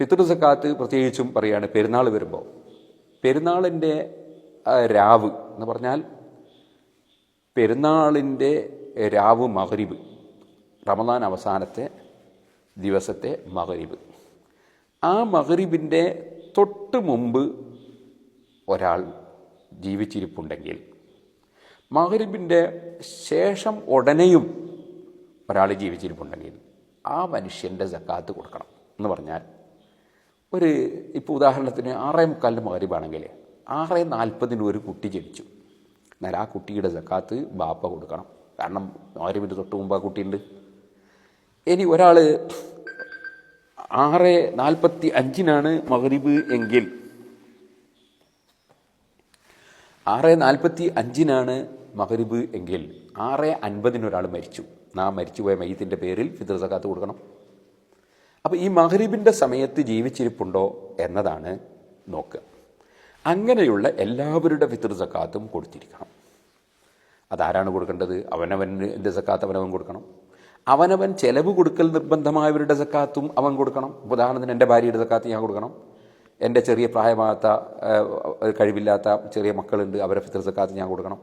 ഫിത്തർ സക്കാത്ത് പ്രത്യേകിച്ചും പറയുകയാണ് പെരുന്നാൾ വരുമ്പോൾ. പെരുന്നാളിന്റെ രാവ് എന്ന് പറഞ്ഞാൽ പെരുന്നാളിന്റെ രാവ് മകരിവ് റമദാൻ അവസാനത്തെ ദിവസത്തെ മകരിവ് ആ മകരിവിന്റെ തൊട്ട് മുമ്പ് ഒരാൾ ജീവിച്ചിരിപ്പുണ്ടെങ്കിൽ മകരിബിന്റെ ശേഷം ഉടനെയും ഒരാൾ ജീവിച്ചിരിപ്പുണ്ടെങ്കിൽ ആ മനുഷ്യന്റെ ജക്കാത്ത് കൊടുക്കണം എന്ന് പറഞ്ഞാൽ ഒരു ഇപ്പോൾ ഉദാഹരണത്തിന് ആറേ മുക്കാലിന്റെ മകരിബാണെങ്കിൽ ആറ് നാൽപ്പതിന് ഒരു കുട്ടി ജനിച്ചു. എന്നാൽ ആ കുട്ടിയുടെ ജക്കാത്ത് ബാപ്പ കൊടുക്കണം. കാരണം മകരിബിന്റെ തൊട്ട് മുമ്പ് ആ കുട്ടിയുണ്ട്. ഇനി ഒരാൾ ആറ് നാൽപ്പത്തി അഞ്ചിനാണ് മകരീബ് എങ്കിൽ ആറ് നാൽപ്പത്തി അഞ്ചിനാണ് മകരീബ് എങ്കിൽ ആറ് അൻപതിന് ഒരാൾ മരിച്ചു. നാ മരിച്ചുപോയ മയ്യത്തിന്റെ പേരിൽ ഫിദ്ര സക്കാത്ത് കൊടുക്കണം. അപ്പോൾ ഈ മഹരീബിന്റെ സമയത്ത് ജീവിച്ചിരിപ്പുണ്ടോ എന്നതാണ് നോക്കുക അങ്ങനെയുള്ള എല്ലാവരുടെ ഫിത്തർ സക്കാത്തും കൊടുത്തിരിക്കണം. അതാരാണ് കൊടുക്കേണ്ടത്? അവനവന്റെ സക്കാത്ത് അവനവൻ കൊടുക്കണം. അവനവൻ ചെലവ് കൊടുക്കൽ നിർബന്ധമായവരുടെ സക്കാത്തും അവൻ കൊടുക്കണം. ഉദാഹരണത്തിന് എന്റെ ഭാര്യയുടെ സക്കാത്ത് ഞാൻ കൊടുക്കണം. എന്റെ ചെറിയ പ്രായമാകാത്ത കഴിവില്ലാത്ത ചെറിയ മക്കളുണ്ട് അവരെ ഫിത്തർ സക്കാത്ത് ഞാൻ കൊടുക്കണം.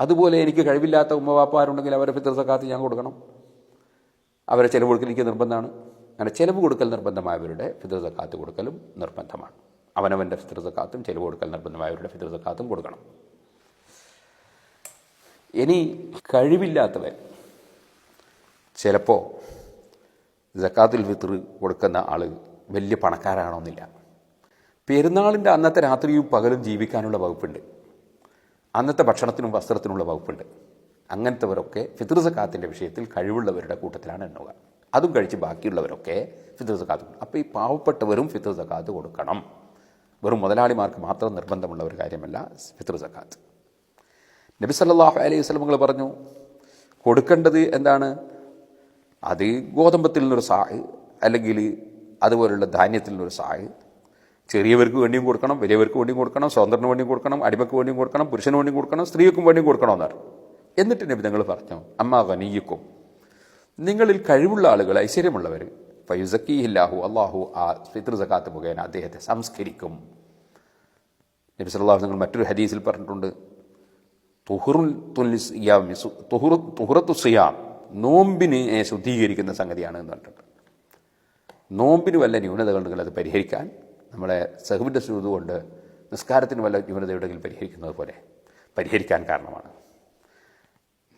അതുപോലെ എനിക്ക് കഴിവില്ലാത്ത ഉമ്മവാപ്പാരുണ്ടെങ്കിൽ അവരെ ഫിത്തർ സക്കാത്ത് ഞാൻ കൊടുക്കണം. അവരെ ചെലവ് കൊടുക്കൽ എനിക്ക് നിർബന്ധമാണ്. അങ്ങനെ ചിലവ് കൊടുക്കൽ നിർബന്ധമായവരുടെ ഫിത്തർ സക്കാത്ത് കൊടുക്കലും നിർബന്ധമാണ്. അവനവന്റെ ഫിത്തർ സക്കാത്തും ചെലവ് കൊടുക്കൽ നിർബന്ധമായവരുടെ ഫിത്തർ സക്കാത്തും കൊടുക്കണം. ഇനി കഴിവില്ലാത്തവൻ ചിലപ്പോൾ ജക്കാത്തുൽ ഫിത്തർ കൊടുക്കുന്ന ആൾ വലിയ പണക്കാരാണോന്നില്ല. പെരുന്നാളിന്റെ അന്നത്തെ രാത്രിയും പകലും ജീവിക്കാനുള്ള വകുപ്പുണ്ട്. അന്നത്തെ ഭക്ഷണത്തിനും വസ്ത്രത്തിനുള്ള വകുപ്പുണ്ട്. അങ്ങനത്തെവരൊക്കെ ഫിത്തർ സക്കാത്തിന്റെ വിഷയത്തിൽ കഴിവുള്ളവരുടെ കൂട്ടത്തിലാണ് എണ്ണുക. അതും കഴിച്ച് ബാക്കിയുള്ളവരൊക്കെ ഫിത്തർ സക്കാത്ത് കൊടുക്കും അപ്പോൾ ഈ പാവപ്പെട്ടവരും ഫിത്തർ സക്കാത്ത് കൊടുക്കണം. വെറും മുതലാളിമാർക്ക് മാത്രം നിർബന്ധമുള്ള ഒരു കാര്യമല്ല ഫിത്തർ സക്കാത്ത്. നബി സല്ലാഹു അലൈഹി വസല്ലമകൾ പറഞ്ഞു കൊടുക്കേണ്ടത് എന്താണ്? അത് ഗോതമ്പത്തിൽ നിന്നൊരു സാഹ് അല്ലെങ്കിൽ അതുപോലുള്ള ധാന്യത്തിൽ നിന്നൊരു സാഹ്. ചെറിയവർക്ക് വേണ്ടിയും കൊടുക്കണം വലിയവർക്ക് വേണ്ടിയും കൊടുക്കണം സ്വതന്ത്രന് വേണ്ടിയും കൊടുക്കണം അടിമക്ക് വേണ്ടിയും കൊടുക്കണം പുരുഷന് വേണ്ടിയും കൊടുക്കണം സ്ത്രീക്കും വേണ്ടിയും കൊടുക്കണം എന്നാണ്. എന്നിട്ട് നബി നിങ്ങൾ പറഞ്ഞു അമ്മ ഗനീയക്കും. നിങ്ങളിൽ കഴിവുള്ള ആളുകൾ ഐശ്വര്യമുള്ളവർ. ഫയുസക്കിഹില്ലാഹു അള്ളാഹു ആ ഫിത്ർ സക്കാത്ത് മുഖേന അദ്ദേഹത്തെ സംസ്കരിക്കും. നബി സല്ലല്ലാഹു നിങ്ങൾ മറ്റൊരു ഹദീസിൽ പറഞ്ഞിട്ടുണ്ട്. തുഹുറുൽ തുഹുറു തുഹുറത്തു സിയാം നോമ്പിനെ ശുദ്ധീകരിക്കുന്ന സംഗതിയാണ് എന്ന് പറഞ്ഞിട്ടുണ്ട്. നോമ്പിന് വല്ല ന്യൂനതകളുണ്ടെങ്കിൽ അത് പരിഹരിക്കാൻ നമ്മളെ സഹുവിന്റെ സുഹൃത്തുകൊണ്ട് കൊണ്ട് നിസ്കാരത്തിന് വല്ല ന്യൂനതയുണ്ടെങ്കിൽ പരിഹരിക്കുന്നത് പോലെ പരിഹരിക്കാൻ കാരണമാണ്.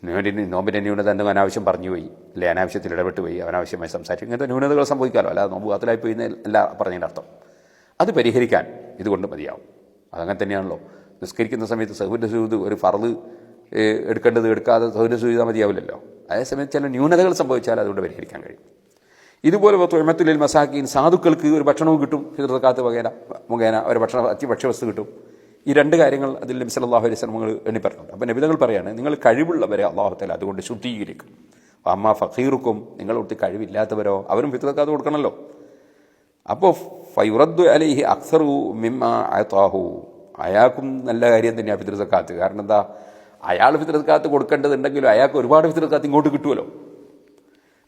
നോമ്പിന് നോമ്പിന്റെ ന്യൂനത എന്തും അനാവശ്യം പറഞ്ഞു പോയി. അല്ലെ അനാവശ്യത്തിൽ ഇടപെട്ട് പോയി അനാവശ്യമായി സംസാരിച്ചു. ഇങ്ങനത്തെ ന്യൂനതകൾ സംഭവിക്കാമല്ലോ അല്ലാതെ നോമ്പ് കാത്തലായി പോയി എന്നല്ല പറഞ്ഞതിന്റെ അർത്ഥം. അത് പരിഹരിക്കാൻ ഇതുകൊണ്ട് മതിയാവും. അതങ്ങനെ തന്നെയാണല്ലോ. നിസ്കരിക്കുന്ന സമയത്ത് സഹുവിന്റെ സുഹൃത്ത് ഒരു ഫറത് എടുക്കേണ്ടത് എടുക്കാതെ സൗഹൃദ സൂചിത മതിയാവില്ലല്ലോ. അതേസമയം ചില ന്യൂനതകൾ സംഭവിച്ചാൽ അതുകൊണ്ട് പരിഹരിക്കാൻ കഴിയും. ഇതുപോലെ തൊഴമത്തുലിൽ മസാക്കിൻ സാധുക്കൾക്ക് ഒരു ഭക്ഷണവും കിട്ടും. ഫിതർക്കാത്ത് വകേന മുഖേന ഒരു ഭക്ഷണ അതി ഭക്ഷ്യവസ്തു കിട്ടും. ഈ രണ്ട് കാര്യങ്ങൾ അതിൽ നബി സല്ലല്ലാഹു അലൈഹി വസല്ലം എണ്ണി പറഞ്ഞിട്ടുണ്ട്. അപ്പോൾ നബിതകൾ പറയുകയാണ് നിങ്ങൾ കഴിവുള്ളവരെ അള്ളാഹു തല അതുകൊണ്ട് ശുദ്ധീകരിക്കും. അമ്മ ഫഖീറുക്കും ഒട്ടി കഴിവില്ലാത്തവരോ അവരും ഫിതർക്കാത്ത് കൊടുക്കണമല്ലോ. അപ്പോൾ ഫൈറദ്ദു അലൈഹി അക്സറു മിമ്മ അയത്താഹു അയാൾക്കും നല്ല കാര്യം തന്നെയാണ് ഫിത്തർ സക്കാത്ത്. കാരണം എന്താ? അയാൾ ഫിത്തർ സക്കാത്ത് കൊടുക്കേണ്ടതുണ്ടെങ്കിലും അയാൾക്ക് ഒരുപാട് ഫിത്തർ സക്കാത്ത് ഇങ്ങോട്ട് കിട്ടുമല്ലോ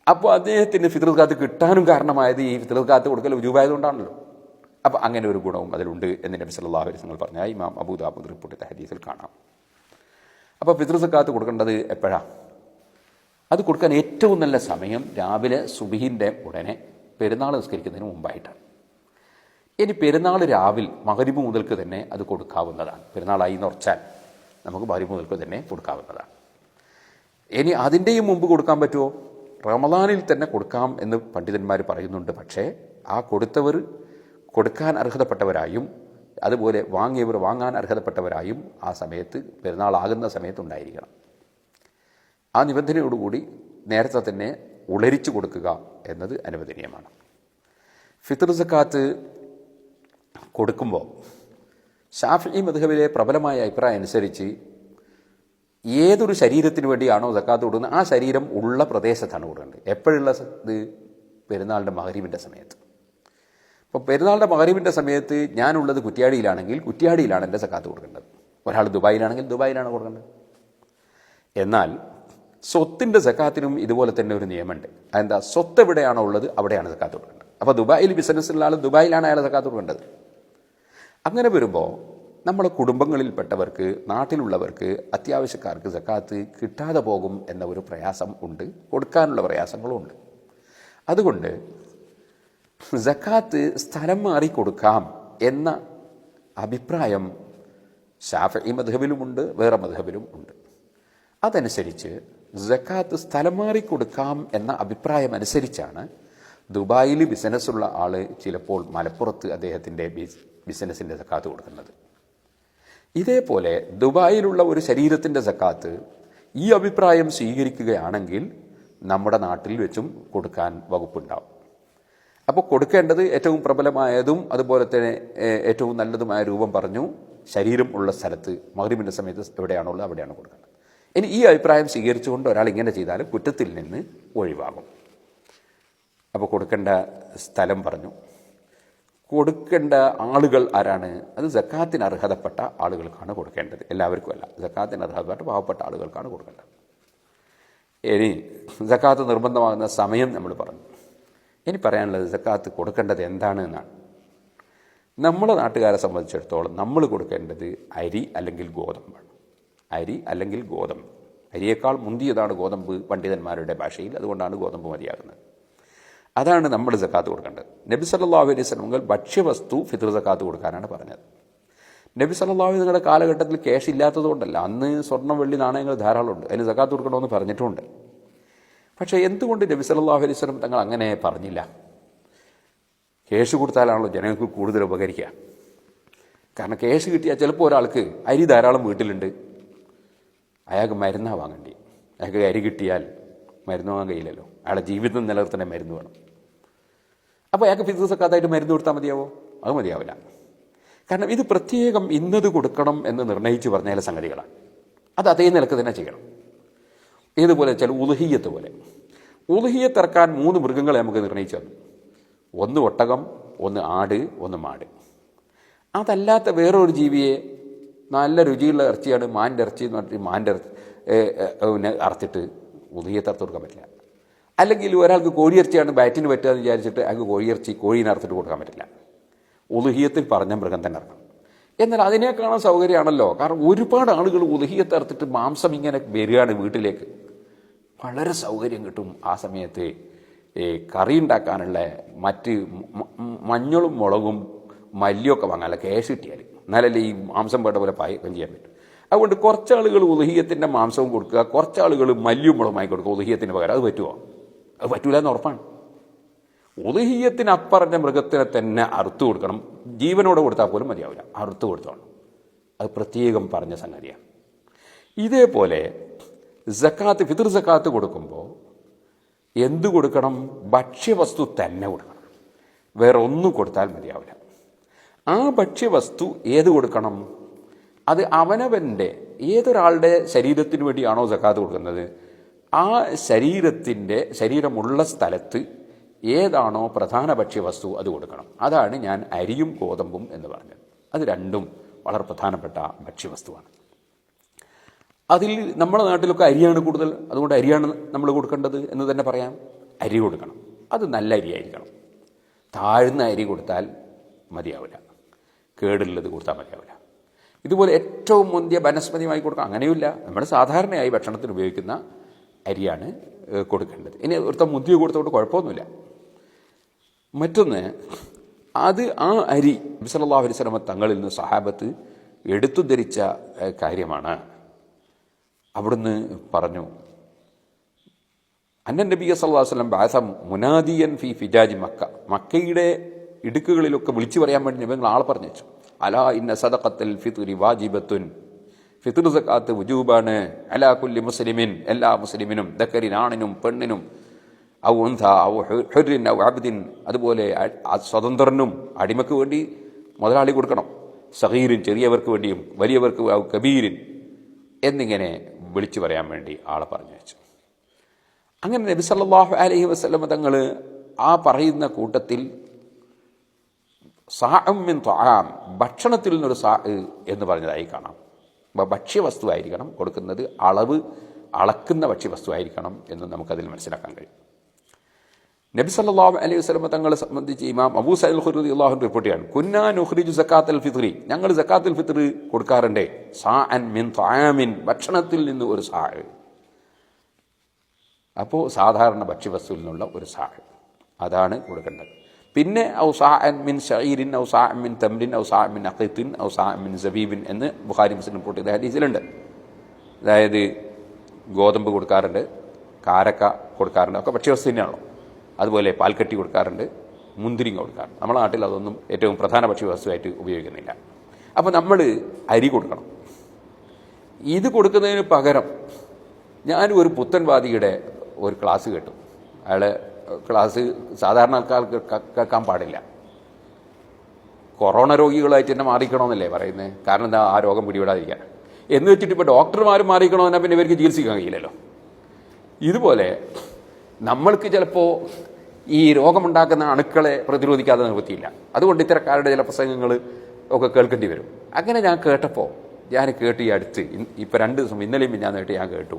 അപ്പോൾ അദ്ദേഹത്തിന് ഫിത്തർ സക്കാത്ത് കിട്ടാനും കാരണമായത് ഈ ഫിത്തർ സക്കാത്ത് കൊടുക്കൽ ഉജൂബായതുകൊണ്ടാണല്ലോ അപ്പോൾ അങ്ങനെ ഒരു ഗുണവും അതിലുണ്ട് എന്ന് നബി സല്ലല്ലാഹു അലൈഹി വസല്ലം പറഞ്ഞാൽ ഇമാം അബൂദാബുദ് റിപ്പോർട്ട് ഹദീസിൽ കാണാം. അപ്പോൾ പിതൃസക്കാത്ത് സക്കാത്ത് കൊടുക്കേണ്ടത് എപ്പോഴാണ് അത് കൊടുക്കാൻ ഏറ്റവും നല്ല സമയം രാവിലെ സുബിഹിന്റെ ഉടനെ പെരുന്നാൾ നിസ്കരിക്കുന്നതിന് മുമ്പായിട്ടാണ്. ഇനി പെരുന്നാൾ രാവിൽ മകരിബ് മുതൽക്ക് തന്നെ അത് കൊടുക്കാവുന്നതാണ്. പെരുന്നാളായി എന്ന് ഉറച്ചാൽ നമുക്ക് മകരിബ് മുതൽക്ക് തന്നെ കൊടുക്കാവുന്നതാണ്. ഇനി അതിന്റെയും മുമ്പ് കൊടുക്കാൻ പറ്റുമോ? റമദാനിൽ തന്നെ കൊടുക്കാം എന്ന് പണ്ഡിതന്മാർ പറയുന്നുണ്ട്. പക്ഷേ ആ കൊടുത്തവർ കൊടുക്കാൻ അർഹതപ്പെട്ടവരായും അതുപോലെ വാങ്ങിയവർ വാങ്ങാൻ അർഹതപ്പെട്ടവരായും ആ സമയത്ത് പെരുന്നാളാകുന്ന സമയത്ത് ഉണ്ടായിരിക്കണം. ആ നിബന്ധനയോടുകൂടി നേരത്തെ തന്നെ ഉളരിച്ചു കൊടുക്കുക എന്നത് അനുവദനീയമാണ്. ഫിത്തർ സക്കാത്ത് കൊടുക്കുമ്പോൾ ഷാഫി മധുഹബിലെ പ്രബലമായ അഭിപ്രായം അനുസരിച്ച് ഏതൊരു ശരീരത്തിന് വേണ്ടിയാണോ സക്കാത്ത് കൊടുക്കുന്നത് ആ ശരീരം ഉള്ള പ്രദേശത്താണ് കൊടുക്കേണ്ടത് എപ്പോഴുള്ള ഇത് പെരുന്നാളിന്റെ മകരീവിന്റെ സമയത്ത്. അപ്പോൾ പെരുന്നാളുടെ മകരീവിന്റെ സമയത്ത് ഞാനുള്ളത് കുറ്റ്യാടിയിലാണെങ്കിൽ കുറ്റ്യാടിയിലാണ് എന്റെ സക്കാത്ത് കൊടുക്കേണ്ടത്. ഒരാൾ ദുബായിലാണെങ്കിൽ ദുബായിലാണ് കൊടുക്കേണ്ടത്. എന്നാൽ സ്വത്തിന്റെ സക്കാത്തിനും ഇതുപോലെ തന്നെ ഒരു നിയമമുണ്ട്. അതെന്താ? സ്വത്ത് എവിടെയാണോ ഉള്ളത് അവിടെയാണ് സക്കാത്ത് കൊടുക്കേണ്ടത്. അപ്പോൾ ദുബായിൽ ബിസിനസ്സിലുള്ള ആൾ ദുബായിലാണ് അയാൾ സക്കാത്ത് കൊടുക്കേണ്ടത്. അങ്ങനെ വരുമ്പോൾ നമ്മുടെ കുടുംബങ്ങളിൽപ്പെട്ടവർക്ക് നാട്ടിലുള്ളവർക്ക് അത്യാവശ്യക്കാർക്ക് സക്കാത്ത് കിട്ടാതെ പോകും എന്ന ഒരു പ്രയാസം ഉണ്ട്. കൊടുക്കാനുള്ള പ്രയാസങ്ങളും ഉണ്ട്. അതുകൊണ്ട് സക്കാത്ത് സ്ഥലം മാറി കൊടുക്കാം എന്ന അഭിപ്രായം ഷാഫി മധബിലുമുണ്ട് വേറെ മധബിലും ഉണ്ട്. അതനുസരിച്ച് ജക്കാത്ത് സ്ഥലം മാറി കൊടുക്കാം എന്ന അഭിപ്രായം അനുസരിച്ചാണ് ദുബായിൽ ബിസിനസ്സുള്ള ആൾ ചിലപ്പോൾ മലപ്പുറത്ത് അദ്ദേഹത്തിന്റെ ബിസിനസ്സിന്റെ സക്കാത്ത് കൊടുക്കുന്നത്. ഇതേപോലെ ദുബായിലുള്ള ഒരു ശരീരത്തിന്റെ സക്കാത്ത് ഈ അഭിപ്രായം സ്വീകരിക്കുകയാണെങ്കിൽ നമ്മുടെ നാട്ടിൽ വെച്ചും കൊടുക്കാൻ വകുപ്പുണ്ടാവും. അപ്പോൾ കൊടുക്കേണ്ടത് ഏറ്റവും പ്രബലമായതും അതുപോലെ തന്നെ ഏറ്റവും നല്ലതുമായ രൂപം പറഞ്ഞു ശരീരം ഉള്ള സ്ഥലത്ത് മകരിമിന്റെ സമയത്ത് എവിടെയാണുള്ളത് അവിടെയാണ് കൊടുക്കേണ്ടത്. ഇനി ഈ അഭിപ്രായം സ്വീകരിച്ചുകൊണ്ട് ഒരാൾ ഇങ്ങനെ ചെയ്താൽ കുറ്റത്തിൽ നിന്ന് ഒഴിവാകും. അപ്പോൾ കൊടുക്കേണ്ട സ്ഥലം പറഞ്ഞു. കൊടുക്കേണ്ട ആളുകൾ ആരാണ്? അത് ജക്കാത്തിന് അർഹതപ്പെട്ട ആളുകൾക്കാണ് കൊടുക്കേണ്ടത്. എല്ലാവർക്കും അല്ല ജക്കാത്തിന് അർഹതപ്പെട്ട പാവപ്പെട്ട ആളുകൾക്കാണ് കൊടുക്കേണ്ടത്. ഇനി ജക്കാത്ത് നിർബന്ധമാകുന്ന സമയം നമ്മൾ പറഞ്ഞു. ഇനി പറയാനുള്ളത് സക്കാത്ത് കൊടുക്കേണ്ടത് എന്താണ് എന്നാണ്. നമ്മളെ നാട്ടുകാരെ സംബന്ധിച്ചിടത്തോളം നമ്മൾ കൊടുക്കേണ്ടത് അരി അല്ലെങ്കിൽ ഗോതമ്പാണ്. അരി അല്ലെങ്കിൽ ഗോതമ്പ്. അരിയേക്കാൾ മുന്തിയതാണ് ഗോതമ്പ് പണ്ഡിതന്മാരുടെ ഭാഷയിൽ. അതുകൊണ്ടാണ് ഗോതമ്പ് മതിയാകുന്നത്. അതാണ് നമ്മൾ സക്കാത്ത് കൊടുക്കേണ്ടത്. നബി സല്ലല്ലാഹു അലൈഹി വസല്ലം ഭക്ഷ്യവസ്തു ഫിത്ര സക്കാത്ത് കൊടുക്കാനാണ് പറഞ്ഞത്. നബി അലൈഹി നിങ്ങളുടെ കാലഘട്ടത്തിൽ ക്യാഷ് ഇല്ലാത്തതുകൊണ്ടല്ല. അന്ന് സ്വർണം വെള്ളി നാണയങ്ങൾ ധാരാളമുണ്ട്. അതിന് സക്കാത്ത് കൊടുക്കണമെന്ന് പറഞ്ഞിട്ടുമുണ്ട്. പക്ഷേ എന്തുകൊണ്ട് നബി സല്ലല്ലാഹു അലൈഹി വസല്ലം തങ്ങൾ അങ്ങനെ പറഞ്ഞില്ല? കേസ് കൊടുത്താലാണല്ലോ ജനങ്ങൾക്ക് കൂടുതൽ ഉപകരിക്കുക. കാരണം കേസ് കിട്ടിയാൽ ചിലപ്പോൾ ഒരാൾക്ക് അരി ധാരാളം വീട്ടിലുണ്ട്. അയാൾക്ക് മരുന്നാണ് വാങ്ങേണ്ടി. അയാൾക്ക് അരി കിട്ടിയാൽ മരുന്ന് വാങ്ങാൻ കഴിയില്ലല്ലോ. അയാളെ ജീവിതം നിലനിർത്തണേ മരുന്ന് വേണം. അപ്പോൾ അയാൾക്ക് ഫിസ് സക്കാത്തായിട്ട് മരുന്ന് കൊടുത്താൽ മതിയാവോ? അത് മതിയാവില്ല. കാരണം ഇത് പ്രത്യേകം ഇന്നത് കൊടുക്കണം എന്ന് നിർണയിച്ച് പറഞ്ഞ ചില സംഗതികളാണ്. അത് അതേ നിലയ്ക്ക് തന്നെ ചെയ്യണം. ഏതുപോലെ വെച്ചാൽ ഉലുഹിയത്ത് പോലെ. ഉലുഹിയത്ത് ഇറക്കാൻ മൂന്ന് മൃഗങ്ങളെ നമുക്ക് നിർണയിച്ചു തന്നു. ഒന്ന് ഒട്ടകം ഒന്ന് ആട് ഒന്ന് മാട്. അതല്ലാത്ത വേറൊരു ജീവിയെ നല്ല രുചിയുള്ള ഇറച്ചിയാണ് മാന്റെ ഇറച്ചി എന്ന് പറഞ്ഞിട്ട് മാന്റെ ഇറച്ചി പിന്നെ അറുത്തിട്ട് അറുത്ത് കൊടുക്കാൻ പറ്റില്ല. അല്ലെങ്കിൽ ഒരാൾക്ക് കോഴിയിറച്ചിയാണ് ബാറ്റിന് പറ്റുക എന്ന് വിചാരിച്ചിട്ട് അയാൾക്ക് കോഴിയിറച്ചി കോഴീനെ അറുത്തിട്ട് കൊടുക്കാൻ പറ്റില്ല. ഉലുഹിയത്തിൽ പറഞ്ഞ മൃഗം തന്നെ ഇറക്കണം. എന്നാൽ അതിനേക്കാളും സൗകര്യമാണല്ലോ. കാരണം ഒരുപാട് ആളുകൾ ഉലുഹിയത്ത് അറുത്തിട്ട് മാംസം ഇങ്ങനെ വരികയാണ് വീട്ടിലേക്ക്. വളരെ സൗകര്യം കിട്ടും ആ സമയത്ത് കറി ഉണ്ടാക്കാനുള്ള മറ്റ് മഞ്ഞളും മുളകും മല്ലിയൊക്കെ വാങ്ങാനല്ല ക്യാഷ് കിട്ടിയാൽ എന്നാലല്ലേ ഈ മാംസം വേണ്ട പോലെ പായ ചെയ്യാൻ പറ്റും. അതുകൊണ്ട് കുറച്ച് ആളുകൾ ഉദഹീയത്തിന്റെ മാംസവും കൊടുക്കുക കുറച്ച് ആളുകൾ മല്ലിയും മുളകുമായി കൊടുക്കുക ഉദഹീയത്തിന് പകരം. അത് പറ്റുമോ അത് പറ്റൂല എന്ന് ഉറപ്പാണ്. ഉദഹീയത്തിന് അപ്പറഞ്ഞ മൃഗത്തിനെ തന്നെ അറുത്ത് കൊടുക്കണം. ജീവനോടെ കൊടുത്താൽ പോലും മതിയാവില്ല. അറുത്ത് കൊടുത്തോണം. അത് പ്രത്യേകം പറഞ്ഞ സംഗതിയാണ്. ഇതേപോലെ ജക്കാത്ത് ഫിത്ർ ജക്കാത്ത് കൊടുക്കുമ്പോൾ എന്ത് കൊടുക്കണം? ഭക്ഷ്യവസ്തു തന്നെ കൊടുക്കണം. വേറെ ഒന്നും കൊടുത്താൽ മതിയാവില്ല. ആ ഭക്ഷ്യവസ്തു ഏത് കൊടുക്കണം? അത് അവനവന്റെ ഏതൊരാളുടെ ശരീരത്തിന് വേണ്ടിയാണോ ജക്കാത്ത് കൊടുക്കുന്നത്? ആ ശരീരത്തിന്റെ ശരീരമുള്ള സ്ഥലത്ത് ഏതാണോ പ്രധാന ഭക്ഷ്യവസ്തു അത് കൊടുക്കണം. അതാണ് ഞാൻ അരിയും ഗോതമ്പും എന്ന് പറഞ്ഞത്. അത് രണ്ടും വളരെ പ്രധാനപ്പെട്ട ഭക്ഷ്യവസ്തുവാണ്. അതിൽ നമ്മുടെ നാട്ടിലൊക്കെ അരിയാണ് കൂടുതൽ. അതുകൊണ്ട് അരിയാണ് നമ്മൾ കൊടുക്കേണ്ടത് എന്ന് തന്നെ പറയാം. അരി കൊടുക്കണം. അത് നല്ല അരിയായിരിക്കണം. താഴ്ന്ന അരി കൊടുത്താൽ മതിയാവില്ല. കേടുള്ളത് കൊടുത്താൽ മതിയാവില്ല. ഇതുപോലെ ഏറ്റവും മുന്തിയ വനസ്പതിയുമായി കൊടുക്കാം. അങ്ങനെയുമില്ല. നമ്മൾ സാധാരണയായി ഭക്ഷണത്തിന് ഉപയോഗിക്കുന്ന അരിയാണ് കൊടുക്കേണ്ടത്. ഇനി ഒരുത്ത മുന്തിയ കൊടുത്തോണ്ട് കുഴപ്പമൊന്നുമില്ല. മറ്റൊന്ന് അത് ആ അരി ബിസലല്ലാഹു അലൈഹി സ്വലമ തങ്ങളിൽ നിന്ന് സഹാബത്ത് എടുത്തു ധരിച്ച കാര്യമാണ്. അവിടുന്ന് പറഞ്ഞു അന്നൻ നബി സല്ലല്ലാഹു അലൈഹി വസല്ലം ബാസ മുനാദിയൻ ഫി ഫിജാജി മക്ക. മക്കയുടെ ഇടുക്കുകളിലൊക്കെ വിളിച്ചു പറയാൻ വേണ്ടി നബിങ്ങൾ ആളെ പറഞ്ഞു അലാ ഇന്ന സദഖത്തൽ ഫിത്രി വാജിബത്തുൻ. ഫിത്തുർ സക്കാത്ത് വുജൂബാണ്. അലാ കുല്ലി മുസ്ലിമിൻ. എല്ലാ മുസ്ലിമിനും ദക്കരിനാണിനും പെണ്ണിനും ഔ ഉന്ത ഔ ഹെറിൻ ഔ അബ്ദിൻ അതുപോലെ സ്വതന്ത്രനും അടിമക്ക് വേണ്ടി മുതലാളി കൊടുക്കണം. സഹീറിൻ ചെറിയവർക്ക് വേണ്ടിയും വലിയവർക്ക് കബീരിൻ എന്നിങ്ങനെ വിളിച്ചു പറയാൻ വേണ്ടി ആളെ പറഞ്ഞു വെച്ചു. അങ്ങനെ നബി സല്ലാഹു അലഹി വസ്ലമ തങ്ങൾ ആ പറയുന്ന കൂട്ടത്തിൽ സാഅം ത്വാം ഭക്ഷണത്തിൽ നിന്നൊരു സാ എന്ന് പറഞ്ഞതായി കാണാം. അപ്പോൾ ഭക്ഷ്യവസ്തുവായിരിക്കണം കൊടുക്കുന്നത് അളവ് അളക്കുന്ന ഭക്ഷ്യവസ്തുവായിരിക്കണം എന്ന് നമുക്കതിൽ മനസ്സിലാക്കാൻ കഴിയും. നബി സല്ലല്ലാഹു അലൈഹി വസ്ലമ തങ്ങളെ സംബന്ധിച്ച് ഇമാം അബൂ സൈൽ ഖുർദി അള്ളാഹു റിപ്പോർട്ട് ചെയ്യാണ്. കുന്നാ നുഖ്രിജു അൽ ഫിത്രി. ഞങ്ങൾ സക്കാത്തുൽ ഫിത്ർ കൊടുക്കാറുണ്ടേ. സാ അൻ മിൻ താമിൻ ഭക്ഷണത്തിൽ നിന്ന് ഒരു സാ അപ്പോൾ സാധാരണ ഭക്ഷ്യവസ്തുവിൽ നിന്നുള്ള ഒരു സാ അതാണ് കൊടുക്കേണ്ടത്. പിന്നെ ഔ സാ അൻ മിൻ ഷഹീരിൻ ഔ സാ മിൻ തമ്രിൻ ഔ സാ മിൻ അഖീത്തിൻ ഔ സാ മിൻ സബീബിൻ എന്ന് ബുഹാരി മുസ്ലിം റിപ്പോർട്ട് ചെയ്ത ഹദീസിലുണ്ട്. അതായത് ഗോതമ്പ് കൊടുക്കാറുണ്ട് കാരക്ക കൊടുക്കാറുണ്ട്. ഒക്കെ ഭക്ഷ്യവസ്തു തന്നെയാണല്ലോ. അതുപോലെ പാൽക്കട്ടി കൊടുക്കാറുണ്ട് മുന്തിരിങ്ങ കൊടുക്കാറുണ്ട്. നമ്മുടെ നാട്ടിൽ അതൊന്നും ഏറ്റവും പ്രധാന ഭക്ഷ്യ വസ്തുവായിട്ട് ഉപയോഗിക്കുന്നില്ല. അപ്പോൾ നമ്മൾ അരി കൊടുക്കണം. ഇത് കൊടുക്കുന്നതിന് പകരം ഞാൻ ഒരു പുത്തൻവാദിയുടെ ഒരു ക്ലാസ് കേട്ടു. അയാളെ ക്ലാസ് സാധാരണ ആൾക്കാർക്ക് കേൾക്കാൻ പാടില്ല. കൊറോണ രോഗികളായിട്ട് തന്നെ മാറിക്കണമെന്നല്ലേ പറയുന്നത് കാരണം എന്താ ആ രോഗം പിടിപെടാതിരിക്കാൻ. എന്ന് വെച്ചിട്ട് ഇപ്പോൾ ഡോക്ടർമാർ മാറിക്കണമെന്നാൽ പിന്നെ ഇവർക്ക് ചികിത്സിക്കാൻ കഴിയില്ലല്ലോ. ഇതുപോലെ നമ്മൾക്ക് ചിലപ്പോൾ ഈ രോഗമുണ്ടാക്കുന്ന അണുക്കളെ പ്രതിരോധിക്കാതെ നിവൃത്തിയില്ല അതുകൊണ്ട് ഇത്തരക്കാരുടെ ചില പ്രസംഗങ്ങൾ ഒക്കെ കേൾക്കേണ്ടി വരും. അങ്ങനെ ഞാൻ കേട്ടപ്പോൾ ഞാൻ കേട്ട് ഈ അടുത്ത് ഇപ്പം രണ്ട് ദിവസം ഇന്നലെയും മിന്നാന്നായിട്ട് ഞാൻ കേട്ടു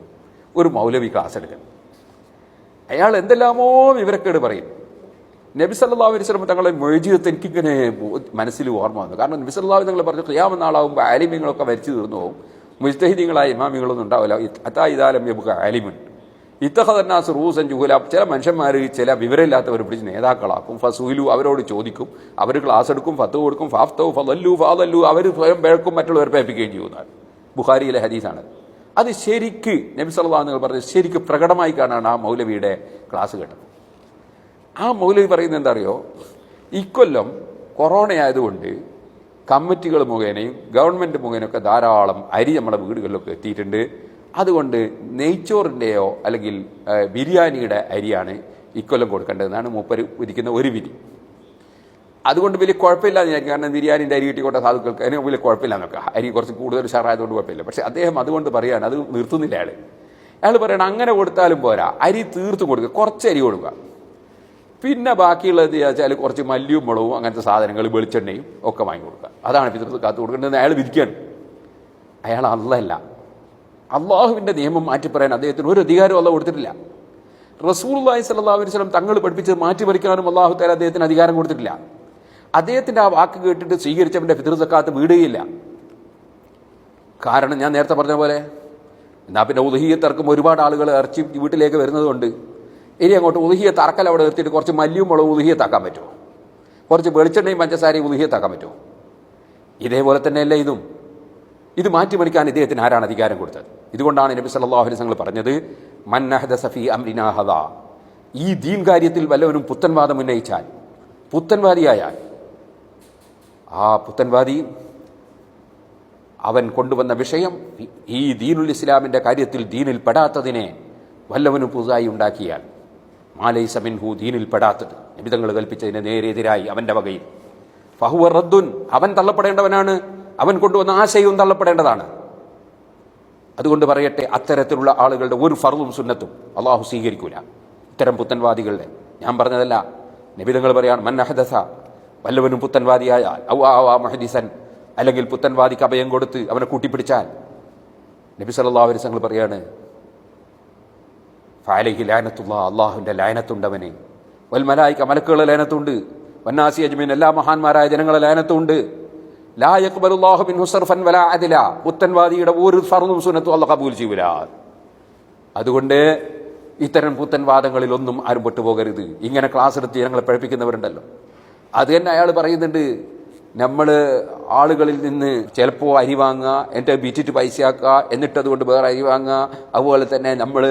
ഒരു മൗലവി ക്ലാസ് എടുക്കുന്നു അയാൾ എന്തെല്ലാമോ വിവരക്കേട് പറയും. നബി സല്ലല്ലാഹു അലൈഹി വസല്ലം തങ്ങളെ മൊഴിജീവിതത്തെ എനിക്കിങ്ങനെ മനസ്സിൽ ഓർമ്മ വന്നു. കാരണം നബി അലൈഹി തങ്ങൾ പറഞ്ഞു ഖിയാമ നാളാവുമ്പോൾ ആലിമ്യങ്ങളൊക്കെ വരച്ചു തീർന്നു പോകും. മുജ്തഹിദികളായ ഇമാമികളൊന്നും ഉണ്ടാവില്ല. അതാ ഇതാലം ആലിമുൻ. ഇത്തഹദന്നാസ് റൂസൻ ജുഹുല ചില മനുഷ്യന്മാർ ചില വിവരമില്ലാത്തവർ പിടിച്ച് നേതാക്കളാക്കും. ഫസുഹിലു അവരോട് ചോദിക്കും. അവർ ക്ലാസ് എടുക്കും ഫത്ത് കൊടുക്കും. ഫാഫ്തോ ഫലല്ലു ഫാദല്ലു. അവർ സ്വയം വേൾക്കും മറ്റുള്ളവർ പേപ്പിക്കുകയും ചെയ്യുന്നതാണ് ബുഹാരിയിലെ ഹദീസാണ് അത്. ശരിക്ക് നബി അലൈഹി വസല്ലം പറഞ്ഞത് ശരിക്ക് പ്രകടമായി കാണാണ് ആ മൗലവിയുടെ ക്ലാസ് കേട്ടത്. ആ മൗലവി പറയുന്നത് എന്താ അറിയോ ഇക്കൊല്ലം കൊറോണ ആയതുകൊണ്ട് കമ്മിറ്റികൾ മുഖേനയും ഗവൺമെന്റ് മുഖേനയൊക്കെ ധാരാളം അരി നമ്മുടെ വീടുകളിലൊക്കെ എത്തിയിട്ടുണ്ട്. അതുകൊണ്ട് നെയ്ച്ചോറിന്റെയോ അല്ലെങ്കിൽ ബിരിയാണിയുടെ അരിയാണ് ഇക്കൊല്ലം കൊടുക്കേണ്ടതെന്നാണ് മൂപ്പർ ഇരിക്കുന്ന ഒരു വിധി. അതുകൊണ്ട് വലിയ കുഴപ്പമില്ല എന്ന് കാരണം ബിരിയാണിന്റെ അരി കിട്ടിക്കോട്ടെ സാധുക്കൾക്ക്. അതിന് വലിയ കുഴപ്പമില്ല എന്നൊക്കെ അരി കുറച്ച് കൂടുതൽ ഷാറായതുകൊണ്ട് കുഴപ്പമില്ല. പക്ഷേ അദ്ദേഹം അതുകൊണ്ട് പറയാണ് അത് നിർത്തുന്നില്ല അയാൾ അയാൾ പറയണം അങ്ങനെ കൊടുത്താലും പോരാ. അരി തീർത്ത് കൊടുക്കുക കുറച്ച് അരി കൊടുക്കുക. പിന്നെ ബാക്കിയുള്ളത് വെച്ചാൽ കുറച്ച് മല്ലിയും മുളകും അങ്ങനത്തെ സാധനങ്ങൾ വെളിച്ചെണ്ണയും ഒക്കെ വാങ്ങി കൊടുക്കുക. അതാണ് പിതൃത്ത് കാത്തു കൊടുക്കേണ്ടത് അയാൾ വിധിക്കുകയാണ് അയാൾ അല്ലല്ല അള്ളാഹുവിന്റെ നിയമം മാറ്റി പറയാൻ അദ്ദേഹത്തിന് ഒരു അധികാരവും അല്ല കൊടുത്തിട്ടില്ല. റസൂള്ളി സല്ലാ വസ്ലം തങ്ങൾ പഠിപ്പിച്ചത് മാറ്റിമറിക്കാനും അള്ളാഹു താല അദ്ദേഹത്തിന് അധികാരം കൊടുത്തിട്ടില്ല. അദ്ദേഹത്തിന്റെ ആ വാക്ക് കേട്ടിട്ട് സ്വീകരിച്ചവന്റെ പിതൃസക്കാത്ത് വീടുകയില്ല. കാരണം ഞാൻ നേരത്തെ പറഞ്ഞ പോലെ എന്നാൽ പിന്നെ ഉദഹീയത്തിറക്കുമ്പോൾ ഒരുപാട് ആളുകൾ ഇറച്ചി വീട്ടിലേക്ക് വരുന്നതുകൊണ്ട് ഇനി അങ്ങോട്ട് ഉദഹീയത്ത് തറക്കൽ അവിടെ നിർത്തിയിട്ട് കുറച്ച് മല്ലിയും മുളകും ഉദഹീയത്താക്കാൻ പറ്റുമോ? കുറച്ച് വെളിച്ചെണ്ണയും പഞ്ചസാരയും ഉദഹീയത്താക്കാൻ പറ്റുമോ? ഇതേപോലെ തന്നെയല്ലേ ഇതും. ഇത് മാറ്റിമറിക്കാൻ ഇദ്ദേഹത്തിന് ആരാണ് അധികാരം കൊടുത്തത്? ഇതുകൊണ്ടാണ് നബി സല്ലാഹു അലൈഹി തങ്ങൾ പറഞ്ഞത് മന്നഹദ സഫി അംരിനാ ഹദാ. ഈ ദീൻ കാര്യത്തിൽ വല്ലവരും പുത്തൻവാദം ഉന്നയിച്ചാൽ പുത്തൻവാദിയായാൽ ആ പുത്തൻവാദി അവൻ കൊണ്ടുവന്ന വിഷയം ഈ ദീനുൽ ഇസ്ലാമിന്റെ കാര്യത്തിൽ ദീനിൽ പെടാത്തതിനെ വല്ലവനും പുതുതായി ഉണ്ടാക്കിയാൽ മാലൈ സമിൻഹു ദീനിൽ പെടാത്തത്. നിബിതങ്ങൾ കൽപ്പിച്ചതിന് നേരെതിരായി അവന്റെ വകയിൽ. ഫഹുവർ റദ്ദുൻ അവൻ തള്ളപ്പെടേണ്ടവനാണ്. അവൻ കൊണ്ടുവന്ന ആശയവും തള്ളപ്പെടേണ്ടതാണ്. അതുകൊണ്ട് പറയട്ടെ അത്തരത്തിലുള്ള ആളുകളുടെ ഒരു ഫർദും സുന്നത്തും അള്ളാഹു സ്വീകരിക്കൂല. ഇത്തരം പുത്തൻവാദികളുടെ ഞാൻ പറഞ്ഞതല്ല. നിബിതങ്ങൾ പറയാണ് മന്നഹദസ വല്ലവനും പുത്തൻവാദിയായാൽ ഔ ആ അല്ലെങ്കിൽ പുത്തൻവാദിക്ക് അഭയം കൊടുത്ത് അവനെ കൂട്ടിപ്പിടിച്ചാൽ. നബി അലൈഹി വസല്ലം പറയാണ് ഫാലഹി ലാനത്തുള്ള അള്ളാഹുവിന്റെ ലയനത്തുണ്ടവന് വൽ മലായിക്ക മലക്കുകളെ ലാനത്തുണ്ട്. വന്നാസി അജ്മീൻ എല്ലാ മഹാന്മാരായ ജനങ്ങളെ ലാനത്തുണ്ട്. ലാ പുത്തൻവാദിയുടെ ഒരു ഫർദും സുന്നത്തും അള്ളാഹ് കബൂൽ ചെയ്യൂല. അതുകൊണ്ട് ഇത്തരം പുത്തൻവാദങ്ങളിൽ ഒന്നും ആരും പെട്ടുപോകരുത്. ഇങ്ങനെ ക്ലാസ് എടുത്ത് ഞങ്ങളെ പഴപ്പിക്കുന്നവരുണ്ടല്ലോ അത് തന്നെ അയാൾ പറയുന്നുണ്ട് നമ്മൾ ആളുകളിൽ നിന്ന് ചിലപ്പോൾ അരി വാങ്ങുക എന്റെ വിറ്റിട്ട് പൈസയാക്കുക എന്നിട്ട് അതുകൊണ്ട് വേറെ അരി വാങ്ങുക. അതുപോലെ തന്നെ നമ്മൾ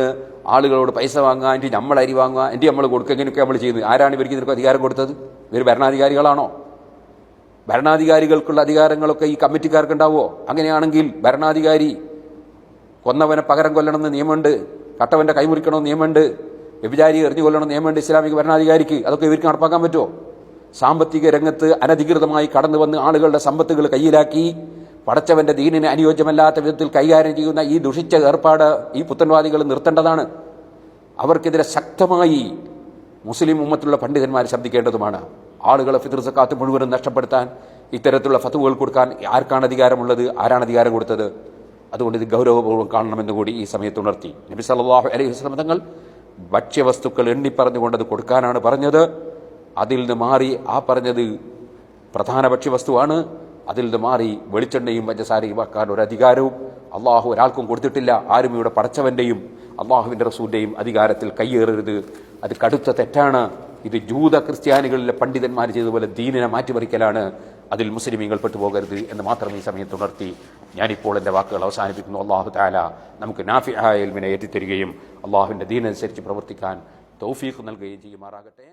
ആളുകളോട് പൈസ വാങ്ങുക എന്നിട്ട് നമ്മൾ അരി വാങ്ങുക എന്നിട്ട് നമ്മൾ കൊടുക്കുക ഇങ്ങനെയൊക്കെ നമ്മൾ ചെയ്യുന്നത്. ആരാണ് ഇവർക്ക് ഇതിനൊക്കെ അധികാരം കൊടുത്തത്? ഇവർ ഭരണാധികാരികളാണോ? ഭരണാധികാരികൾക്കുള്ള അധികാരങ്ങളൊക്കെ ഈ കമ്മിറ്റിക്കാർക്ക് ഉണ്ടാവുമോ അങ്ങനെയാണെങ്കിൽ ഭരണാധികാരി കൊന്നവനെ പകരം കൊല്ലണമെന്ന് നിയമമുണ്ട് കട്ടവന്റെ കൈമുറിക്കണമെന്ന് നിയമമുണ്ട് വ്യഭിചാരി എറിഞ്ഞു കൊല്ലണമെന്ന് നിയമമുണ്ട് ഇസ്ലാമിക ഭരണാധികാരിക്ക്. അതൊക്കെ ഇവർക്ക് നടപ്പാക്കാൻ പറ്റുമോ? സാമ്പത്തിക രംഗത്ത് അനധികൃതമായി കടന്നു വന്ന് ആളുകളുടെ സമ്പത്തുകൾ കയ്യിലാക്കി പടച്ചവന്റെ ദീനിന് അനുയോജ്യമല്ലാത്ത വിധത്തിൽ കൈകാര്യം ചെയ്യുന്ന ഈ ദുഷിച്ച ഏർപ്പാട് ഈ പുത്തൻവാദികൾ നിർത്തേണ്ടതാണ്. അവർക്കെതിരെ ശക്തമായി മുസ്ലിം ഉമ്മത്തിലുള്ള പണ്ഡിതന്മാർ ശബ്ദിക്കേണ്ടതുമാണ്. ആളുകളെ ഫിത്ർ സക്കാത്ത് മുഴുവനും നഷ്ടപ്പെടുത്താൻ ഇത്തരത്തിലുള്ള ഫത്തുവകൾ കൊടുക്കാൻ ആർക്കാണ് അധികാരമുള്ളത്? ആരാണ് അധികാരം കൊടുത്തത്? അതുകൊണ്ട് ഇത് ഗൗരവപൂർവം കാണണമെന്ന് കൂടി ഈ സമയത്ത് ഉണർത്തി. നബി സല്ലാഹു അലൈഹി വസല്ലം തങ്ങൾ ഭക്ഷ്യവസ്തുക്കൾ എണ്ണിപ്പറഞ്ഞുകൊണ്ട് അത് കൊടുക്കാനാണ് പറഞ്ഞത്. അതിൽ നിന്ന് മാറി ആ പറഞ്ഞത് പ്രധാന ഭക്ഷ്യവസ്തുവാണ്. അതിൽ നിന്ന് മാറി വെളിച്ചെണ്ണയും പഞ്ചസാരയും ആക്കാൻ ഒരു അധികാരവും അള്ളാഹു ഒരാൾക്കും കൊടുത്തിട്ടില്ല. ആരും ഇവിടെ പടച്ചവന്റെയും അള്ളാഹുവിന്റെ റസൂലിന്റെയും അധികാരത്തിൽ കയ്യേറരുത് അത് കടുത്ത തെറ്റാണ്. ഇത് ജൂത ക്രിസ്ത്യാനികളിലെ പണ്ഡിതന്മാർ ചെയ്തതുപോലെ ദീനിനെ മാറ്റിമറിക്കലാണ് അതിൽ മുസ്ലിമീങ്ങൾ പെട്ടുപോകരുത് എന്ന് മാത്രം ഈ സമയത്ത് ഉണർത്തി ഞാനിപ്പോൾ എന്റെ വാക്കുകൾ അവസാനിപ്പിക്കുന്നു. അള്ളാഹു താല നമുക്ക് നാഫി ആയൽമിനെ ഏറ്റിത്തരികയും അള്ളാഹുവിന്റെ ദീനനുസരിച്ച് പ്രവർത്തിക്കാൻ തൗഫീഖ് നൽകുകയും ചെയ്യുമാറാകട്ടെ.